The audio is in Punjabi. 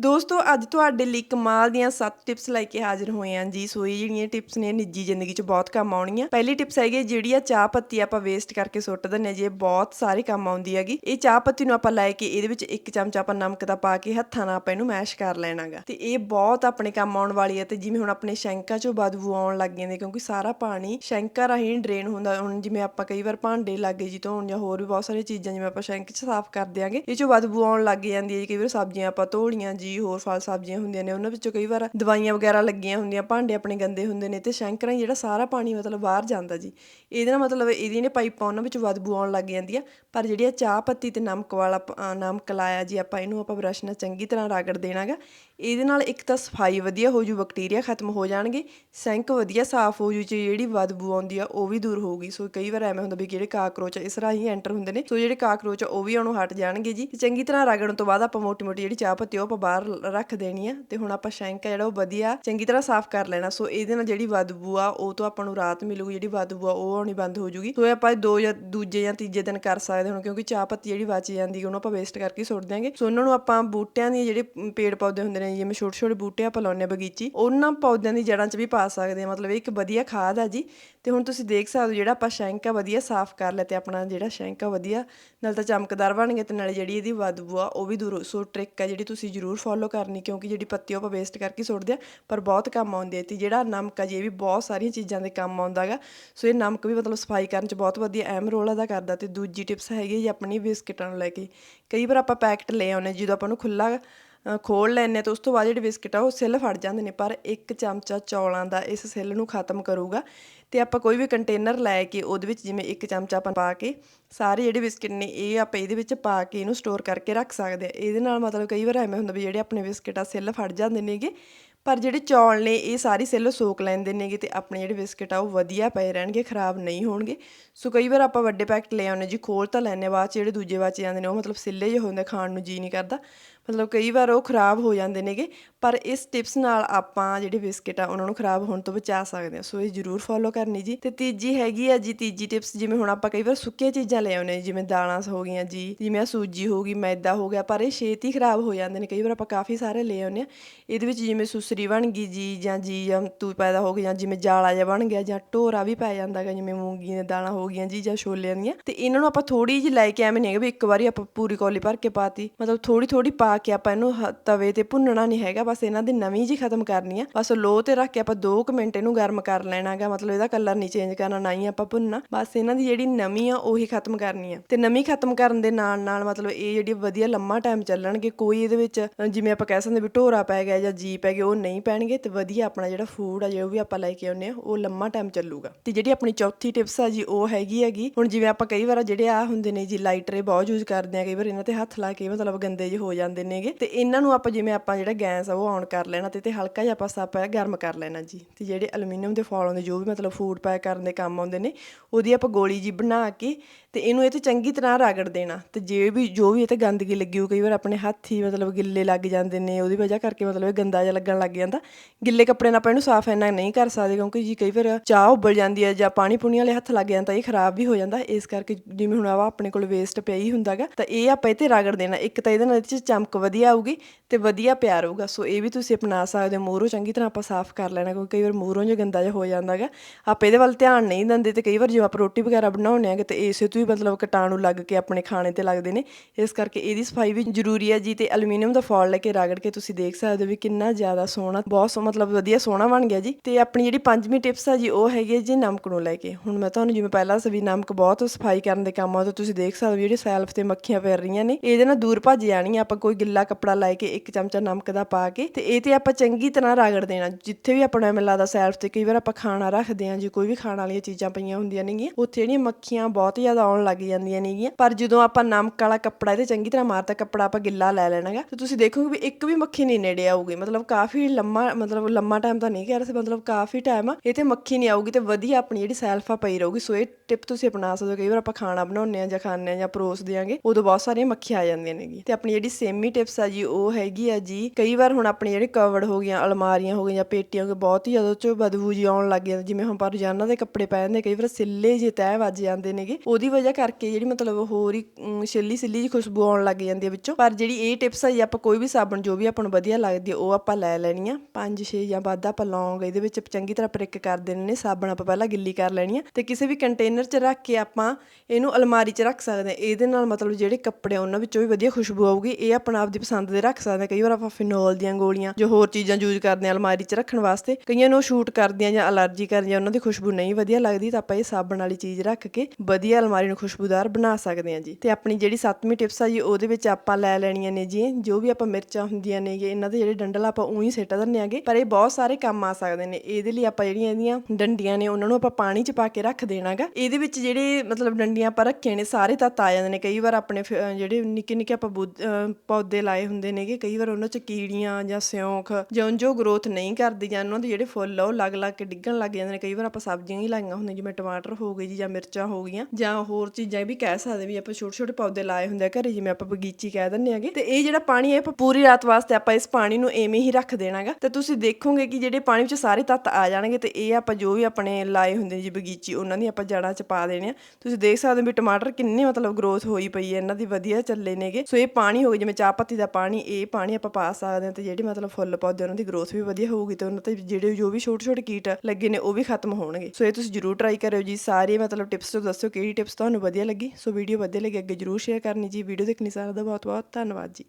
ਦੋਸਤੋ, ਅੱਜ ਤੁਹਾਡੇ ਲਈ ਕਮਾਲ ਦੀਆਂ 7 ਟਿਪਸ ਲੈ ਕੇ ਹਾਜ਼ਰ ਹੋਏ ਹਾਂ ਜੀ। ਸੋ ਇਹ ਜਿਹੜੀਆਂ ਟਿਪਸ ਨੇ, ਨਿੱਜੀ ਜ਼ਿੰਦਗੀ 'ਚ ਬਹੁਤ ਕੰਮ ਆਉਣੀਆਂ ਪਹਿਲੀ ਟਿਪਸ ਹੈਗੀ ਜਿਹੜੀ ਆ ਚਾਹ ਪੱਤੀ ਆਪਾਂ ਵੇਸਟ ਕਰਕੇ ਸੁੱਟ ਦਿੰਦੇ ਹਾਂ ਜੀ। ਇਹ ਬਹੁਤ ਸਾਰੇ ਕੰਮ ਆਉਂਦੀ ਹੈਗੀ। ਇਹ ਚਾਹ ਪੱਤੀ ਨੂੰ ਆਪਾਂ ਲੈ ਕੇ, ਇਹਦੇ ਵਿੱਚ ਇੱਕ ਚਮਚ ਆਪਾਂ ਨਮਕ ਦਾ ਪਾ ਕੇ ਹੱਥਾਂ ਨਾਲ ਆਪਾਂ ਇਹਨੂੰ ਮੈਸ਼ ਕਰ ਲੈਣਾਗਾ। ਤੇ ਇਹ ਬਹੁਤ ਆਪਣੇ ਕੰਮ ਆਉਣ ਵਾਲੀ ਹੈ। ਤੇ ਜਿਵੇਂ ਹੁਣ ਆਪਣੇ ਸ਼ੈਂਕਾਂ 'ਚੋਂ ਬਦਬੂ ਆਉਣ ਲੱਗ ਜਾਂਦੀ ਹੈ ਕਿਉਂਕਿ ਸਾਰਾ ਪਾਣੀ ਸ਼ੈਂਕਾਂ ਰਾਹੀਂ ਡਰੇਨ ਹੁੰਦਾ। ਹੁਣ ਜਿਵੇਂ ਆਪਾਂ ਕਈ ਵਾਰ ਭਾਂਡੇ ਲੱਗੇ ਜੀ ਧੋਣ ਜਾਂ ਹੋਰ ਵੀ ਬਹੁਤ ਸਾਰੀਆਂ ਚੀਜ਼ਾਂ, ਜਿਵੇਂ ਆਪਾਂ ਸ਼ੈਂਕ 'ਚ ਸਾਫ਼ ਕਰਦੇ ਦਿਆਂਗੇ, ਇਹ 'ਚੋਂ ਬਦਬੂ ਆਉਣ ਲੱਗ ਜਾਂਦੀ ਹੈ ਜੀ। ਕਈ ਵਾਰ ਸਬਜ਼ੀਆਂ ਆਪਾਂ ਧੋਲੀਆਂ ਜੀ। ਹੋਰ ਫਲ ਸਬਜ਼ੀਆਂ ਹੁੰਦੀਆਂ ਨੇ, ਉਹਨਾਂ ਵਿੱਚੋਂ ਕਈ ਵਾਰ ਦਵਾਈਆਂ ਵਗੈਰਾ ਲੱਗੀਆਂ ਹੁੰਦੀਆਂ, ਭਾਂਡੇ ਆਪਣੇ ਗੰਦੇ ਹੁੰਦੇ ਨੇ ਤੇ ਸ਼ੈਂਕ ਜਿਹੜਾ ਸਾਰਾ ਪਾਣੀ ਮਤਲਬ ਬਾਹਰ ਜਾਂਦਾ ਜੀ। ਇਹਦੇ ਨਾਲ ਮਤਲਬ ਇਹਦੀ ਨੇ ਪਾਈਪਾਂ ਉਹਨਾਂ ਵਿੱਚ ਬਦਬੂ ਆਉਣ ਲੱਗ ਜਾਂਦੀ ਆ ਪਰ ਜਿਹੜੀ ਆ ਚਾਹ ਪੱਤੀ ਤੇ ਨਮਕ ਵਾਲਾ ਨਮਕ ਲਾਇਆ ਜੀ ਆਪਾਂ, ਇਹਨੂੰ ਆਪਾਂ ਬ੍ਰਸ਼ ਨਾਲ ਚੰਗੀ ਤਰ੍ਹਾਂ ਰਗੜ ਦੇਣਾਗਾ। ਇਹਦੇ ਨਾਲ ਇੱਕ ਤਾਂ ਸਫ਼ਾਈ ਵਧੀਆ ਹੋ ਜੂ, ਬੈਕਟੀਰੀਆ ਖਤਮ ਹੋ ਜਾਣਗੇ, ਸਿੰਕ ਵਧੀਆ ਸਾਫ਼ ਹੋ ਜੂ ਤੇ ਜਿਹੜੀ ਬਦਬੂ ਆਉਂਦੀ ਆ ਉਹ ਵੀ ਦੂਰ ਹੋਊਗੀ। ਸੋ ਕਈ ਵਾਰ ਐਵੇਂ ਹੁੰਦਾ ਵੀ ਜਿਹੜੇ ਕਾਕਰੋਚ ਇਸ ਰਾਹੀਂ ਐਂਟਰ ਹੁੰਦੇ ਨੇ। ਸੋ ਜਿਹੜੇ ਕਾਕਰੋਚ ਆ, ਉਹ ਵੀ ਉਹਨੂੰ ਹਟ ਜਾਣਗੇ ਜੀ। ਚੰਗੀ ਤਰ੍ਹਾਂ ਰਗੜਨ ਤੋਂ ਬਾਅਦ ਆਪਾਂ ਮੋਟੀ ਮੋਟੀ ਜਿਹੜੀ ਚਾਹ ਪੱਤੀ ਉਹ ਆਪਾਂ ਬਾਹਰ ਰੱਖ ਦੇਣੀ ਆ ਤੇ ਹੁਣ ਆਪਾਂ ਸ਼ੈਂਕ ਆ ਜਿਹੜਾ ਉਹ ਵਧੀਆ ਚੰਗੀ ਤਰ੍ਹਾਂ ਸਾਫ਼ ਕਰ ਲੈਣਾ। ਸੋ ਇਹਦੇ ਨਾਲ ਜਿਹੜੀ ਬਦਬੂ ਆ, ਉਹ ਤੋਂ ਆਪਾਂ ਨੂੰ ਰਾਤ ਮਿਲੂਗੀ, ਜਿਹੜੀ ਬਦਬੂ ਆ, ਉਹ ਆਉਣੀ ਬੰਦ ਹੋ ਜੂਗੀ। ਸੋ ਇਹ ਆਪਾਂ ਦੋ ਜਾਂ, ਦੂਜੇ ਜਾਂ ਤੀਜੇ ਦਿਨ ਕਰ ਸਕਦੇ ਹੁਣ, ਕਿਉਂਕਿ ਚਾਹ ਪੱਤੀ ਜਿਹੜੀ ਬਚ ਜਾਂਦੀ ਉਹਨੂੰ ਆਪਾਂ ਵੇਸਟ ਕਰਕੇ ਸੁੱਟ ਦਿਆਂਗੇ। ਸੋ ਉਹਨਾਂ ਨੂੰ ਆਪਾਂ ਬੂਟਿਆਂ ਦੀ ਜਿਹੜੇ ਪੇੜ ਪੌਦੇ ਹੁੰਦੇ ਨੇ ਜਿਵੇਂ ਛੋਟੇ ਛੋਟੇ ਬੂਟੇ ਆਪਾਂ ਲਾਉਂਦੇ ਹਾਂ ਬਗੀਚੀ, ਉਹਨਾਂ ਪੌਦਿਆਂ ਦੀ ਜੜ੍ਹਾਂ 'ਚ ਵੀ ਪਾ ਸਕਦੇ ਹਾਂ ਮਤਲਬ ਇਹ ਇੱਕ ਵਧੀਆ ਖਾਦ ਆ ਜੀ। ਤੇ ਹੁਣ ਤੁਸੀਂ ਦੇਖ ਸਕਦੇ ਹੋ ਜਿਹੜਾ ਆਪਾਂ ਸ਼ੈਂਕ ਆ, ਵਧੀਆ ਸਾਫ਼ ਕਰ ਲਿਆ ਤੇ ਆਪਣਾ ਜਿਹੜਾ ਸ਼ੈਂਕ ਆ, ਵਧੀਆ ਨਾਲ ਤਾਂ ਚਮਕਦਾਰ ਬਣ ਗਿਆ ਤੇ ਨਾਲੇ ਜਿਹੜੀ ਇਹਦੀ ਬਦਬੂ ਆ, ਉਹ ਵੀ ਦੂਰ, ਸੋ ਟ੍ਰਿਕ ਆ ਜਿਹੜੀ ਤੁਸੀਂ ਜ਼ਰੂਰ ਫੋਲੋ ਕਰਨੀ ਕਿਉਂਕਿ ਜਿਹੜੀ ਪੱਤੀ ਉਹ ਆਪਾਂ ਵੇਸਟ ਕਰਕੇ ਸੁੱਟਦੇ ਆ, ਪਰ ਬਹੁਤ ਕੰਮ ਆਉਂਦੀ ਹੈ। ਤੇ ਜਿਹੜਾ ਨਮਕ ਆ ਜੀ, ਇਹ ਵੀ ਬਹੁਤ ਸਾਰੀਆਂ ਚੀਜ਼ਾਂ ਦੇ ਕੰਮ ਆਉਂਦਾਗਾ ਸੋ ਇਹ ਨਮਕ ਵੀ ਮਤਲਬ ਸਫ਼ਾਈ ਕਰਨ 'ਚ ਬਹੁਤ ਵਧੀਆ ਅਹਿਮ ਰੋਲ ਅਦਾ ਕਰਦਾ। ਤੇ ਦੂਜੀ ਟਿਪਸ ਹੈਗੀ ਜੀ ਆਪਣੀ ਬਿਸਕਿਟਾਂ ਨੂੰ ਲੈ ਕੇ। ਕਈ ਵਾਰ ਆਪਾਂ ਪੈਕਟ ਲੈ ਆਉਂਦੇ ਜਦੋਂ ਆਪਾਂ ਨੂੰ ਖੁੱਲਾ ਖੋਲ ਲੈਂਦੇ ਤਾਂ ਉਸ ਤੋਂ ਬਾਅਦ ਜਿਹੜੇ ਬਿਸਕਿਟ ਆ, ਉਹ ਸਿੱਲ ਫੜ ਜਾਂਦੇ ਨੇ, ਪਰ ਇੱਕ ਚਮਚਾ ਚੌਲਾਂ ਦਾ ਇਸ ਸਿੱਲ ਨੂੰ ਖਤਮ ਕਰੂਗਾ ਤੇ ਆਪਾਂ ਕੋਈ ਵੀ ਕੰਟੇਨਰ ਲੈ ਕੇ ਉਹਦੇ ਵਿੱਚ ਜਿਵੇਂ ਇੱਕ ਚਮਚਾ ਆਪਾਂ ਪਾ ਕੇ ਸਾਰੇ ਜਿਹੜੇ ਬਿਸਕਿਟ ਨੇ, ਇਹ ਆਪਾਂ ਇਹਦੇ ਵਿੱਚ ਪਾ ਕੇ ਇਹਨੂੰ ਸਟੋਰ ਕਰਕੇ ਰੱਖ ਸਕਦੇ ਆ ਇਹਦੇ ਨਾਲ ਮਤਲਬ ਕਈ ਵਾਰ ਐਵੇਂ ਹੁੰਦਾ ਵੀ ਜਿਹੜੇ ਆਪਣੇ ਬਿਸਕਿਟ ਆ, ਸਿੱਲ ਫੜ ਜਾਂਦੇ ਨੇਗੇ, ਪਰ ਜਿਹੜੇ ਚੌਲ ਨੇ, ਇਹ ਸਾਰੀ ਸਿੱਲ ਸੋਕ ਲੈਂਦੇ ਨੇਗੇ ਤੇ ਆਪਣੇ ਜਿਹੜੇ ਬਿਸਕਿਟ ਆ, ਉਹ ਵਧੀਆ ਪਏ ਰਹਿਣਗੇ, ਖਰਾਬ ਨਹੀਂ ਹੋਣਗੇ। ਸੋ ਕਈ ਵਾਰ ਆਪਾਂ ਵੱਡੇ ਪੈਕਟ ਲੈ ਆਉਂਦੇ ਜੀ ਖੋਲ ਤਾਂ ਲੈਂਦੇ ਬਾਅਦ 'ਚ ਜਿਹੜੇ ਦੂਜੇ ਬਚ ਜਾਂਦੇ ਨੇ, ਉਹ ਮਤਲਬ ਸਿੱਲੇ ਜਿਹੇ ਹੁੰਦੇ, ਖਾਣ ਨੂੰ ਜੀ ਨਹੀਂ ਕਰਦਾ। ਮਤਲਬ ਕਈ ਵਾਰ ਉਹ ਖਰਾਬ ਹੋ ਜਾਂਦੇ ਨੇਗੇ ਪਰ ਇਸ ਟਿਪਸ ਨਾਲ ਆਪਾਂ ਜਿਹੜੇ ਬਿਸਕਿਟ ਆ ਉਹਨਾਂ ਨੂੰ ਖਰਾਬ ਹੋਣ ਤੋਂ ਬਚਾ ਸਕਦੇ ਹਾਂ। ਸੋ ਇਹ ਜ਼ਰੂਰ ਫੋਲੋ ਕਰਨੀ ਜੀ। ਤੇ ਤੀਜੀ ਹੈਗੀ ਆ ਜੀ ਤੀਜੀ ਟਿਪਸ ਜਿਵੇਂ ਹੁਣ ਆਪਾਂ ਕਈ ਵਾਰ ਸੁੱਕੀਆਂ ਚੀਜ਼ਾਂ ਲੈ ਆਉਂਦੇ ਹਾਂ, ਜਿਵੇਂ ਦਾਲਾਂ ਹੋ ਗਈਆਂ ਜੀ ਜਿਵੇਂ ਸੂਜੀ ਹੋ ਗਈ ਮੈਦਾ ਹੋ ਗਿਆ ਪਰ ਇਹ ਛੇਤੀ ਖਰਾਬ ਹੋ ਜਾਂਦੇ ਨੇ। ਕਈ ਵਾਰ ਆਪਾਂ ਕਾਫੀ ਸਾਰੇ ਲੈ ਆਉਂਦੇ ਆ ਇਹਦੇ ਵਿੱਚ ਜਿਵੇਂ ਸੁਸਰੀ ਬਣ ਗਈ ਜੀ ਜਾਂ ਜੀ ਜਾਂ ਤੂ ਪੈਦਾ ਹੋ ਗਈ ਜਾਂ ਜਿਵੇਂ ਜਾਲਾ ਜਿਹਾ ਬਣ ਗਿਆ ਜਾਂ ਢੋਰਾ ਵੀ ਪੈ ਜਾਂਦਾ ਗਾ ਜਿਵੇਂ ਮੂੰਗੀ ਦੀਆਂ ਦਾਲਾਂ ਹੋ ਗਈਆਂ ਜੀ ਜਾਂ ਛੋਲਿਆਂ ਦੀਆਂ। ਤੇ ਇਹਨਾਂ ਨੂੰ ਆਪਾਂ ਥੋੜੀ ਜਿਹੀ ਲੈ ਕੇ ਐਵੇਂ ਨਹੀਂ ਹੈਗਾ ਵੀ ਇੱਕ ਵਾਰੀ ਆਪਾਂ ਪੂਰੀ ਕੌਲੀ ਭਰ ਕੇ ਪਾਤੀ। ਮਤਲਬ ਥੋੜੀ ਥੋੜੀ ਪਾ ਕੇ ਆਪਾਂ ਇਹਨੂੰ ਤਵੇ ਤੇ ਭੁੰਨਣਾ ਨਹੀਂ ਹੈਗਾ, ਬਸ ਇਹਨਾਂ ਦੀ ਨਵੀਂ ਜੀ ਖਤਮ ਕਰਨੀ ਆ। ਬਸ ਲੋ ਤੇ ਰੱਖ ਕੇ ਆਪਾਂ 2 ਮਿੰਟ ਇਹਨੂੰ ਗਰਮ ਕਰ ਲੈਣਾਗਾ, ਮਤਲਬ ਇਹਦਾ ਕਲਰ ਨਹੀਂ ਚੇਂਜ ਕਰਨਾ, ਨਾ ਹੀ ਆਪਾਂ ਭੁੰਨਣਾ। ਬਸ ਇਹਨਾਂ ਦੀ ਜਿਹੜੀ ਨਵੀਂ ਆ, ਉਹੀ ਖਤਮ ਕਰਨੀ ਆ। ਤੇ ਨਵੀਂ ਖਤਮ ਕਰਨ ਦੇ ਨਾਲ ਨਾਲ ਮਤਲਬ ਇਹ ਜਿਹੜੀ ਵਧੀਆ ਲੰਮਾ ਟਾਈਮ ਚੱਲਣਗੇ, ਕੋਈ ਇਹਦੇ ਵਿੱਚ ਜਿਵੇਂ ਆਪਾਂ ਕਹਿ ਸਕਦੇ ਵੀ ਢੋਰਾ ਪੈ ਗਿਆ ਜਾਂ ਜੀ ਪੈ ਗਿਆ, ਉਹ ਨਹੀਂ ਪੈਣਗੇ ਤੇ ਵਧੀਆ ਆਪਣਾ ਜਿਹੜਾ ਫੂਡ ਆ, ਜੋ ਵੀ ਆਪਾਂ ਲੈ ਕੇ ਆਉਂਦੇ ਆ, ਉਹ ਲੰਮਾ ਟਾਈਮ ਚੱਲੂਗਾ। ਤੇ ਜਿਹੜੀ ਆਪਣੀ ਚੌਥੀ ਟਿਪਸ ਆ ਜੀ, ਉਹ ਹੈਗੀ ਹੈਗੀ। ਹੁਣ ਜਿਵੇਂ ਆਪਾਂ ਕਈ ਵਾਰ ਜਿਹੜੇ ਆ ਹੁੰਦੇ ਨੇ ਜੀ ਲਾਈਟਰੇ ਬਹੁਤ ਯੂਜ਼ ਕਰਦੇ ਆ, ਕਈ ਵਾਰ ਇਹਨਾਂ ਤੇ ਹੱਥ ਲਾ ਕੇ ਮਤਲਬ ਗੰਦੇ ਜਿਹੇ ਹੋ ਜਾਂਦੇ ਨੇ। ਨੇਗੇ। ਤੇ ਇਹਨਾਂ ਨੂੰ ਆਪਾਂ ਜਿਵੇਂ ਆਪਾਂ ਜਿਹੜਾ ਗੈਸ ਆ ਉਹ ਔਨ ਕਰ ਲੈਣਾ ਤੇ ਤੇ ਹਲਕਾ ਜਿਹਾ ਆਪਾਂ ਆਪਾਂ ਗਰਮ ਕਰ ਲੈਣਾ ਜੀ। ਤੇ ਜਿਹੜੇ ਐਲੂਮੀਨੀਅਮ ਦੇ ਫੋਲ ਆਉਂਦੇ, ਜੋ ਵੀ ਮਤਲਬ ਫੂਡ ਪੈਕ ਕਰਨ ਦੇ ਕੰਮ ਆਉਂਦੇ ਨੇ, ਉਹਦੀ ਆਪਾਂ ਗੋਲੀ ਜੀ ਬਣਾ ਕੇ ਤੇ ਇਹਨੂੰ ਇਹ ਤੇ ਚੰਗੀ ਤਰ੍ਹਾਂ ਰਗੜ ਦੇਣਾ। ਤੇ ਜੇ ਵੀ, ਜੋ ਵੀ ਇਹ ਤੇ ਗੰਦਗੀ ਲੱਗੀ ਹੋ ਕਈ ਵਾਰ ਆਪਣੇ ਹੱਥ ਹੀ ਮਤਲਬ ਗਿੱਲੇ ਲੱਗ ਜਾਂਦੇ ਨੇ, ਉਹਦੀ ਵਜ੍ਹਾ ਕਰਕੇ ਮਤਲਬ ਇਹ ਗੰਦਾ ਜਿਹਾ ਲੱਗਣ ਲੱਗ ਜਾਂਦਾ। ਗਿੱਲੇ ਕੱਪੜੇ ਨਾਲ ਆਪਾਂ ਇਹਨੂੰ ਸਾਫ਼ ਇੰਨਾ ਨਹੀਂ ਕਰ ਸਕਦੇ, ਕਿਉਂਕਿ ਜੀ ਕਈ ਵਾਰ ਚਾਹ ਉਬਲ ਜਾਂਦੀ ਹੈ ਜਾਂ ਪਾਣੀ ਪੁਣੀ ਵਾਲੇ ਹੱਥ ਲੱਗ ਜਾਂਦਾ ਤਾਂ ਇਹ ਖਰਾਬ ਵੀ ਹੋ ਜਾਂਦਾ। ਇਸ ਕਰਕੇ ਜਿਵੇਂ ਹੁਣ ਆਵਾ ਆਪਣੇ ਕੋਲ ਵੇਸਟ ਪਿਆ ਹੀ ਹੁੰਦਾਗਾ, ਤਾਂ ਇਹ ਆਪਾਂ ਇਹ ਤੇ ਰਗੜ ਦੇਣਾ। ਇੱਕ ਤਾਂ ਇਹਦੇ ਨਾਲ ਇਹਦੇ ਚ ਚਮਕ ਵਧੀਆ ਆਊਗੀ ਤੇ ਵਧੀਆ ਪਿਆਰ ਹੋਊਗਾ। ਸੋ ਇਹ ਵੀ ਤੁਸੀਂ ਅਪਣਾ ਸਕਦੇ ਹੋ। ਮੋਹਰੋਂ ਚੰਗੀ ਤਰ੍ਹਾਂ ਆਪਾਂ ਸਾਫ਼ ਕਰ ਲੈਣਾ, ਕਿਉਂਕਿ ਕਈ ਵਾਰ ਮੋਹਰੋਂ ਜੇ ਗੰਦਾ ਜਿਹਾ ਹੋ ਜਾਂਦਾਗਾ ਆਪਾਂ ਇਹਦੇ ਵੱਲ ਧਿਆਨ ਨਹੀਂ ਦਿੰਦੇ ਤੇ ਕਈ ਵਾਰ ਜਿਵੇਂ ਆਪਾਂ ਰੋਟੀ ਵਗੈਰਾ ਬਣਾਉਂਦੇ ਆ ਤੇ ਇਸੇ ਤੋਂ ਹੀ ਮਤਲਬ ਕਟਾਣੂ ਲੱਗ ਕੇ ਆਪਣੇ ਖਾਣੇ ਤੇ ਲੱਗਦੇ ਨੇ। ਇਸ ਕਰਕੇ ਇਹਦੀ ਸਫ਼ਾਈ ਵੀ ਜ਼ਰੂਰੀ ਹੈ ਜੀ ਤੇ ਐਲੂਮੀਨੀਅਮ ਦਾ ਫੋਇਲ ਲੈ ਕੇ ਰਗੜ ਕੇ ਤੁਸੀਂ ਦੇਖ ਸਕਦੇ ਹੋ ਵੀ ਕਿੰਨਾ ਜ਼ਿਆਦਾ ਸੋਹਣਾ, ਬਹੁਤ ਸੋ ਮਤਲਬ ਵਧੀਆ ਸੋਹਣਾ ਬਣ ਗਿਆ ਜੀ। ਤੇ ਆਪਣੀ ਜਿਹੜੀ ਪੰਜਵੀਂ ਟਿਪਸ ਆ ਜੀ, ਉਹ ਹੈਗੀ ਹੈ ਜੀ ਨਮਕ ਨੂੰ ਲੈ ਕੇ। ਹੁਣ ਮੈਂ ਤੁਹਾਨੂੰ ਜਿਵੇਂ ਪਹਿਲਾਂ ਸਵੀ ਨਮਕ ਬਹੁਤ ਸਫ਼ਾਈ ਕਰਨ ਦੇ ਕੰਮ ਆਉਂਦਾ ਤੁਸੀਂ ਦੇਖ ਸਕਦੇ ਹੋ ਜਿਹੜੇ ਸੈਲਫ ਤੇ ਮੱਖੀਆਂ ਪੈ ਰਹੀਆਂ ਨੇ, ਇਹਦੇ ਨਾਲ ਦੂਰ ਭੱਜ ਜਾਣੀਆਂ, ਆਪਾਂ ਕੋਈ ਗਿੱਲਾ ਕੱਪੜਾ ਲੈ ਕੇ ਇੱਕ ਚਮਚਾ ਨਮਕ ਦਾ ਪਾ ਕੇ ਤੇ ਇਹ ਤੇ ਆਪਾਂ ਚੰਗੀ ਤਰ੍ਹਾਂ ਰਗੜ ਦੇਣਾ ਜਿੱਥੇ ਵੀ ਆਪਣਾ ਮੈਨੂੰ ਲੱਗਦਾ ਸੈਲਫ ਤੇ ਕਈ ਵਾਰ ਆਪਾਂ ਖਾਣਾ ਰੱਖਦੇ ਹਾਂ, ਜੀ ਕੋਈ ਵੀ ਖਾਣ ਵਾਲੀਆਂ ਚੀਜ਼ਾਂ ਪਈਆਂ ਹੁੰਦੀਆਂ ਨੇਗੀਆਂ, ਉੱਥੇ ਜਿਹੜੀਆਂ ਮੱਖੀਆਂ ਬਹੁਤ ਜ਼ਿਆਦਾ ਆਉਣ ਲੱਗ ਜਾਂਦੀਆਂ ਨੇਗੀਆਂ। ਪਰ ਜਦੋਂ ਆਪਾਂ ਨਮਕ ਵਾਲਾ ਕੱਪੜਾ, ਇਹਦੇ ਚੰਗੀ ਤਰ੍ਹਾਂ ਮਾਰਤਾ ਕੱਪੜਾ ਆਪਾਂ ਗਿੱਲਾ ਲੈ ਲੈਣਾਗਾ ਤੇ ਤੁਸੀਂ ਦੇਖੋਗੇ ਵੀ ਇੱਕ ਵੀ ਮੱਖੀ ਨਹੀਂ ਨੇੜੇ ਆਊਗੀ। ਮਤਲਬ ਕਾਫੀ ਲੰਮਾ, ਮਤਲਬ ਲੰਮਾ ਟਾਈਮ ਤਾਂ ਨਹੀਂ ਕਹਿ ਰਹੇ ਸੀ, ਮਤਲਬ ਕਾਫੀ ਟਾਈਮ ਆ। ਇਹ ਤੇ ਮੱਖੀ ਨਹੀਂ ਆਊਗੀ ਤੇ ਵਧੀਆ ਆਪਣੀ ਜਿਹੜੀ ਸੈਲਫ ਆ ਪਈ ਰਹੂਗੀ। ਸੋ ਇਹ ਟਿਪ ਤੁਸੀਂ ਅਪਣਾ ਸਕਦੇ ਹੋ। ਕਈ ਵਾਰ ਆਪਾਂ ਖਾਣਾ ਬਣਾਉਂਦੇ ਆ ਜਾਂ ਖਾਂਦੇ ਆ ਜਾਂ ਪਰੋਸਦੇ ਦਿਆਂਗੇ ਉਦੋਂ ਬਹੁਤ ਸਾਰੀਆਂ ਮੱਖੀਆਂ ਆ ਜਾਂਦੀਆਂ ਨੇਗੀ ਤੇ ਆਪਣੀ ਜਿਹੜੀ ਸੇਮੀ 8ਵੀਂ ਟਿਪਸ ਆ ਜੀ, ਉਹ ਹੈਗੀ ਆ ਜੀ। ਕਈ ਵਾਰ ਹੁਣ ਆਪਣੇ ਜਿਹੜੇ ਕਵਰਡ ਹੋ ਗਈਆਂ, ਅਲਮਾਰੀਆਂ ਹੋ ਗਈਆਂ, ਪੇਟੀਆਂ ਹੋ ਗਈਆਂ, ਬਹੁਤ ਹੀ ਜ਼ਿਆਦਾ ਉਹ ਬਦਬੂ ਜੀ ਆਉਣ ਲੱਗ ਜਾਂਦੀ ਜਿਵੇਂ ਹੁਣ ਆਪਾਂ ਰੋਜ਼ਾਨਾ ਦੇ ਕੱਪੜੇ ਪਾ ਜਾਂਦੇ ਕਈ ਵਾਰ ਸਿੱਲੇ ਜੇ ਤਹਿ ਵੱਜ ਜਾਂਦੇ ਨੇਗੇ। ਉਹਦੀ ਵਜ੍ਹਾ ਕਰਕੇ ਜਿਹੜੀ ਮਤਲਬ ਹੋਰ ਹੀ ਛਿੱਲੀ ਸਿੱਲੀ ਜੀ ਖੁਸ਼ਬੂ ਆਉਣ ਲੱਗ ਜਾਂਦੀ ਹੈ ਵਿੱਚੋਂ। ਪਰ ਜਿਹੜੀ ਇਹ ਟਿਪਸ ਆ ਜੀ, ਆਪਾਂ ਕੋਈ ਵੀ ਸਾਬਣ, ਜੋ ਵੀ ਆਪਾਂ ਨੂੰ ਵਧੀਆ ਲੱਗਦੀ ਹੈ ਉਹ ਆਪਾਂ ਲੈ ਲੈਣੀ ਆ 5 6 ਜਾਂ ਵੱਧ ਆਪਾਂ ਲੌਂਗ ਇਹਦੇ ਵਿੱਚ ਚੰਗੀ ਤਰ੍ਹਾਂ ਪ੍ਰਿਕ ਕਰ ਦੇਣੇ ਨੇ। ਸਾਬਣ ਆਪਾਂ ਪਹਿਲਾਂ ਗਿੱਲੀ ਕਰ ਲੈਣੀ ਆ। ਤੇ ਕਿਸੇ ਵੀ ਕੰਟੇਨਰ 'ਚ ਰੱਖ ਕੇ ਆਪਾਂ ਇਹਨੂੰ ਅਲਮਾਰੀ 'ਚ ਰੱਖ ਸਕਦੇ ਹਾਂ ਇਹਦੇ ਨਾਲ ਮਤਲਬ ਜਿਹੜੇ ਕੱਪੜੇ ਉਹਨਾਂ ਵਿੱਚੋਂ ਵੀ ਵਧੀਆ ਖੁਸ਼ਬੂ ਆਊਗੀ। ਇਹ ਆਪਣਾ ਆਪਦੀ ਪਸੰਦ ਦੇ ਰੱਖ ਸਕਦੇ ਹਾਂ ਕਈ ਵਾਰ ਆਪਾਂ ਫਿਨੋਲ ਦੀਆਂ ਗੋਲੀਆਂ ਜੋ ਹੋਰ ਚੀਜ਼ਾਂ ਯੂਜ਼ ਕਰਦੇ ਹਾਂ ਅਲਮਾਰੀ 'ਚ ਰੱਖਣ ਵਾਸਤੇ ਕਈਆਂ ਨੂੰ ਸ਼ੂਟ ਕਰਦੀਆਂ ਜਾਂ ਅਲਰਜੀ ਕਰਦੀਆਂ ਉਹਨਾਂ ਦੀ ਖੁਸ਼ਬੂ ਨਹੀਂ ਵਧੀਆ ਲੱਗਦੀ ਤਾਂ ਆਪਾਂ ਇਹ ਸਾਬਣ ਵਾਲੀ ਚੀਜ਼ ਰੱਖ ਕੇ ਵਧੀਆ ਅਲਮਾਰੀ ਨੂੰ ਖੁਸ਼ਬੂਦਾਰ ਬਣਾ ਸਕਦੇ ਹਾਂ ਜੀ। ਤੇ ਆਪਣੀ ਜਿਹੜੀ ਸੱਤਵੀਂ ਟਿਪਸ ਆ ਜੀ ਉਹਦੇ ਵਿੱਚ ਆਪਾਂ ਲੈ ਲੈਣੀਆਂ ਨੇ ਜੀ ਜੋ ਵੀ ਆਪਾਂ ਮਿਰਚਾਂ ਹੁੰਦੀਆਂ ਨੇ ਇਹਨਾਂ ਦੇ ਜਿਹੜੇ ਡੰਡਲ ਆਪਾਂ ਉਹੀ ਸਿੱਟ ਦਿੰਦੇ ਆਂਗੇ। ਪਰ ਇਹ ਬਹੁਤ ਸਾਰੇ ਕੰਮ ਆ ਸਕਦੇ ਨੇ। ਇਹਦੇ ਲਈ ਆਪਾਂ ਜਿਹੜੀਆਂ ਇਹਦੀਆਂ ਡੰਡੀਆਂ ਨੇ ਉਹਨਾਂ ਨੂੰ ਆਪਾਂ ਪਾਣੀ 'ਚ ਪਾ ਕੇ ਰੱਖ ਦੇਣਾਗਾ ਇਹਦੇ ਵਿੱਚ ਜਿਹੜੇ ਮਤਲਬ ਡੰਡੀਆਂ ਆਪਾਂ ਰੱਖੀਆਂ ਨੇ ਸਾਰੇ ਤੱਤ ਆ ਜਾਂਦੇ ਨੇ। ਕਈ ਵਾਰ ਆਪਣੇ ਜਿਹੜੇ ਨਿੱਕੇ ਨਿੱਕੇ ਆਪਾਂ ਬੁੱਧ- ਅਹ, ਪੌਦੇ ਲਾਏ ਹੁੰਦੇ ਨੇਗੇ, ਕਈ ਵਾਰ ਉਹਨਾਂ 'ਚ ਕੀੜੀਆਂ ਜਾਂ ਸਿਉਂਖ ਜਾਂ ਜੋ ਗਰੋਥ ਨਹੀਂ ਕਰਦੀ ਜਾਂ ਉਹਨਾਂ ਦੇ ਜਿਹੜੇ ਫੁੱਲ ਆ ਉਹ ਲੱਗ ਲੱਗ ਕੇ ਡਿੱਗਣ ਲੱਗ ਜਾਂਦੇ ਨੇ। ਕਈ ਵਾਰ ਆਪਾਂ ਸਬਜ਼ੀਆਂ ਹੀ ਲਾਈਆਂ ਹੁੰਦੀਆਂ, ਜਿਵੇਂ ਟਮਾਟਰ ਹੋ ਗਏ ਜੀ ਜਾਂ ਮਿਰਚਾਂ ਹੋ ਗਈਆਂ ਜਾਂ ਹੋਰ ਚੀਜ਼ਾਂ ਵੀ ਕਹਿ ਸਕਦੇ ਵੀ ਆਪਾਂ ਛੋਟੇ ਛੋਟੇ ਪੌਦੇ ਲਾਏ ਹੁੰਦੇ ਆ ਘਰੇ, ਜਿਵੇਂ ਆਪਾਂ ਬਗੀਚੀ ਕਹਿ ਦਿੰਦੇ ਆਗੇ। ਤੇ ਇਹ ਜਿਹੜਾ ਪਾਣੀ ਹੈ ਪੂਰੀ ਰਾਤ ਵਾਸਤੇ ਆਪਾਂ ਇਸ ਪਾਣੀ ਨੂੰ ਐਵੇਂ ਹੀ ਰੱਖ ਦੇਣਾਗਾ ਤੇ ਤੁਸੀਂ ਦੇਖੋਗੇ ਕਿ ਜਿਹੜੇ ਪਾਣੀ ਵਿੱਚ ਸਾਰੇ ਤੱਤ ਆ ਜਾਣਗੇ ਤੇ ਇਹ ਆਪਾਂ ਜੋ ਵੀ ਆਪਣੇ ਲਾਏ ਹੁੰਦੇ ਨੇ, ਜੀ ਬਗੀਚੀ, ਉਹਨਾਂ ਦੀ ਆਪਾਂ ਜੜਾਂ 'ਚ ਪਾ ਦੇਣੇ ਆ। ਤੁਸੀਂ ਦੇਖ ਸਕਦੇ ਹੋ ਵੀ ਟਮਾਟਰ ਕਿੰਨੇ ਮਤਲਬ ਗਰੋਥ ਹੋਈ ਪਈ ਹੈ ਇਹਨਾਂ ਦੀ ਵਧੀਆ ਚੱਲੇ ਨੇਗੇ। ਸੋ ਇਹ ਪਾਣੀ ਹੋ ਗਿਆ, ਜਿਵੇਂ ਚਾਹ ਪੱਤੀ ਦਾ ਪਾਣੀ, ਇਹ ਪਾਣੀ ਆਪਾਂ ਪਾ ਸਕਦੇ ਹਾਂ ਤੇ ਜਿਹੜੇ ਮਤਲਬ ਫੁੱਲ ਪੌਦੇ, ਉਹਨਾਂ ਦੀ ਗਰੋਥ ਵੀ ਵਧੀਆ ਹੋਊਗੀ ਤੇ ਉਹਨਾਂ ਤੇ ਜਿਹੜੇ ਜੋ ਵੀ ਛੋਟੇ ਛੋਟੇ ਕੀਟ ਲੱਗੇ ਨੇ, ਉਹ ਵੀ ਖਤਮ ਹੋਣਗੇ। ਸੋ ਇਹ ਤੁਸੀਂ ਜਰੂਰ ਟਰਾਈ ਕਰਿਓ ਜੀ। ਸਾਰੇ ਮਤਲਬ ਟਿਪਸ ਤੋਂ ਦੱਸਿਓ ਕਿਹੜੀ ਟਿਪਸ ਤੁਹਾਨੂੰ ਵਧੀਆ ਲੱਗੀ। ਸੋ ਵੀਡੀਓ ਵਧੀਆ ਲੱਗੀ, ਅੱਗੇ ਜਰੂਰ ਸ਼ੇਅਰ ਕਰਨੀ ਜੀ। ਵੀਡੀਓ ਦੇਖਣੀ ਸਾਰਿਆਂ ਦਾ ਬਹੁਤ ਬਹੁਤ ਧੰਨਵਾਦ ਜੀ।